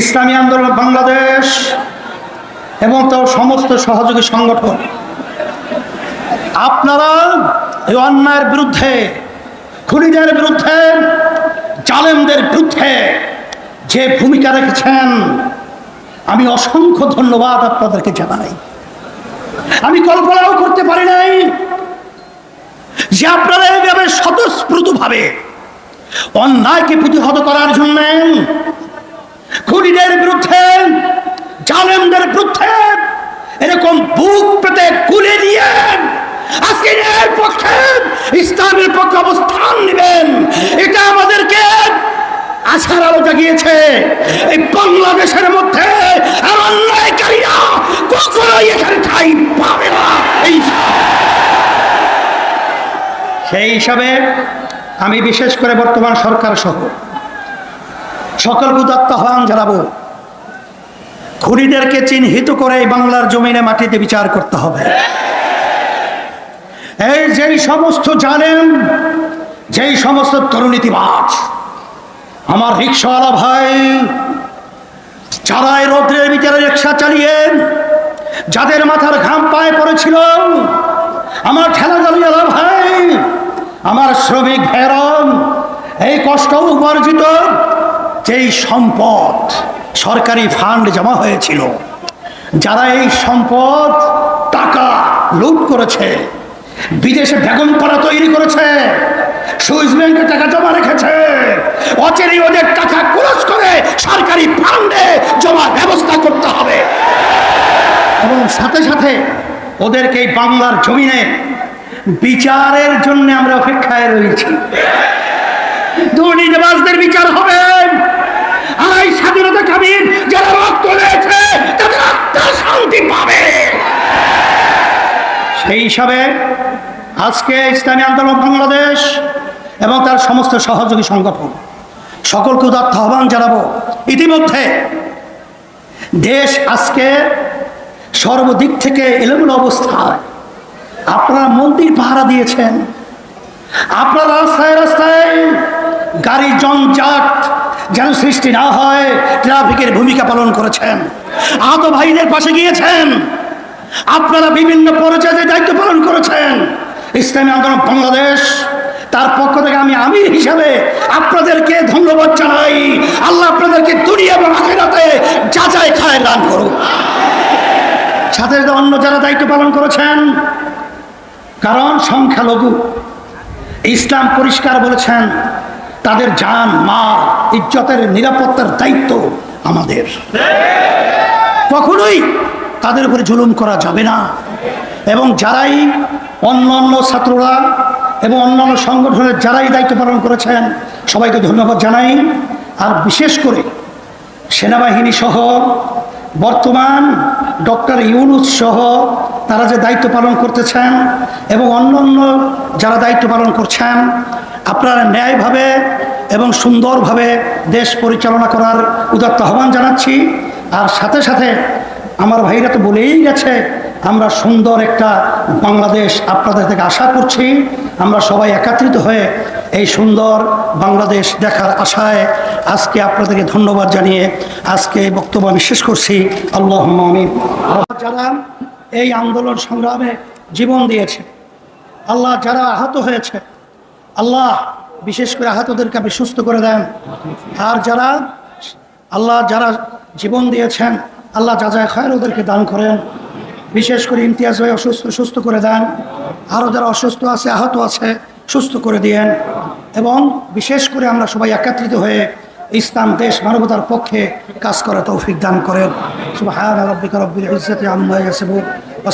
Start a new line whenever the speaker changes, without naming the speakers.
ইসলামী আন্দোলন বাংলাদেশ এবং তার সমস্ত সহযোগী সংগঠন। আপনারা এই অন্যায়ের বিরুদ্ধে, খুনিদের বিরুদ্ধে, জালেমদের বিরুদ্ধে যে ভূমিকা রেখেছেন, আমি অসংখ্য ধন্যবাদ আপনাদেরকে জানাই। আমি কল্পনাও করতে পারি নাই যে আপনারা এইভাবে স্বতঃস্ফূর্তভাবে অন্যায়কে প্রতিহত করার জন্য খুনিদের বিরুদ্ধে, জালেমদের বিরুদ্ধে এরকম বুক পেতে কুলে নিয়ে আজকে এর পক্ষে ইসলামের পক্ষে অবস্থান নেবেন। এটা আমাদেরকে আশার আলো জাগিয়েছে। এই বাংলাদেশের মধ্যে অন্যায়কারীরা কখনোই এখানে ঠাই পাবে না। এই সেই হিসাবে আমি বিশেষ করে বর্তমান সরকার সহ সকল উদাত্ত আহ্বান জানাব। খুনিদেরকে চিহ্নিত করে বাংলার জমিনে মাটিতে বিচার করতে হবে। এই যেই সমস্ত জানেন যেই সমস্ত তরুণীতিবাজ, আমার রিক্সাওয়ালা ভাই এই রৌদ্রের বিচারে রিক্সা চালিয়ে যাদের মাথার ঘাম পায়ে পড়েছিল, আমার ঠেলা চালিয়ালা ভাই, আমার শ্রমিক ভেরম, এই কষ্ট উপার্জিত যেই সম্পদ সরকারি ফান্ড জমা হয়েছিল, যারা এই সম্পদ টাকা লুট করেছে, বিদেশে বেগম পাড়া তৈরি করেছে, সুইস ব্যাংকে টাকা জমা রেখেছে অচেরেই ওদের টাকা ক্রস করে সরকারি ফান্ডে জমার ব্যবস্থা করতে হবে। এবং সাথে সাথে ওদেরকে এই বাংলার জমিনে বিচারের জন্য আমরা অপেক্ষায় রয়েছি। দুর্নীতিবাজদের বিচার হবে। এই স্বাধীনতা কামীর যারা রক্ত দিয়েছে, তাদের আত্মা শান্তি পাবে। সেই হিসাবে আজকে ইসলামী আন্দোলন বাংলাদেশ এবং তার সমস্ত সহযোগী সংগঠন, সকলকে উদাত্ত আহ্বান জানাব। ইতিমধ্যে দেশ আজকে সর্বদিক থেকে এলোমেলো অবস্থায় আপনারা মন্দির পাহারা দিয়েছেন। আপনারা রাস্তায় রাস্তায় গাড়ি জঞ্জাট যেন সৃষ্টি না হয়, ট্রাফিকের ভূমিকা পালন করেছেন। আহত ভাইদের পাশে গিয়েছেন। আপনারা বিভিন্ন পর্যায়ে দায়িত্ব পালন করেছেন। ইসলামী আন্দোলন বাংলাদেশ, তার পক্ষ থেকে আমি আমি হিসাবে আপনাদেরকে ধন্যবাদ জানাই। আল্লাহ আপনাদেরকে দুনিয়া এবং আখেরাতে যাচাই খায় দান করুন সাথে সাথে অন্য যারা দায়িত্ব পালন করেছেন, কারণ সংখ্যালঘু। ইসলাম পরিষ্কার বলেছেন তাদের জান মা ইজ্জতের নিরাপত্তার দায়িত্ব আমাদের। কখনোই তাদের উপরে জুলুম করা যাবে না। এবং যারাই অন্য অন্য ছাত্ররা এবং অন্যান্য সংগঠনের যারাই দায়িত্ব পালন করেছেন, সবাইকে ধন্যবাদ জানাই। আর বিশেষ করে সেনাবাহিনী সহ বর্তমান ডক্টর ইউনুস সহ তারা যে দায়িত্ব পালন করতেছেন এবং অন্য অন্য যারা দায়িত্ব পালন করছেন আপনারা ন্যায়ভাবে এবং সুন্দরভাবে দেশ পরিচালনা করার উদাত্ত আহ্বান জানাচ্ছি। আর সাথে সাথে আমার ভাইরা তো বলেই গেছে, আমরা সুন্দর একটা বাংলাদেশ আপনাদের থেকে আশা করছি। আমরা সবাই একত্রিত হয়ে এই সুন্দর বাংলাদেশ দেখার আশায় আজকে আপনাদেরকে ধন্যবাদ জানিয়ে আজকে বক্তব্য আমি শেষ করছি। আল্লাহ আমিন। যারা এই আন্দোলন সংগ্রামে জীবন দিয়েছে, আল্লাহ যারা আহত হয়েছে আল্লাহ বিশেষ করে আহতদেরকে আপনি সুস্থ করে দেন। আর যারা আল্লাহ যারা জীবন দিয়েছেন, আল্লাহ যা যা খায়ের ওদেরকে দান করেন। বিশেষ করে ইমতিয়াজ হয়ে অসুস্থ, সুস্থ করে দেন। আরও যারা অসুস্থ আছে, আহত আছে, সুস্থ করে দিয়েন। এবং বিশেষ করে আমরা সবাই একত্রিত হয়ে ইসলাম, দেশ, মানবতার পক্ষে কাজ করা তৌফিক দান করেন। সুবহান রব্বিকা রব্বিল ইজ্জাতি আম্মা ইয়াসিফুন ওয়া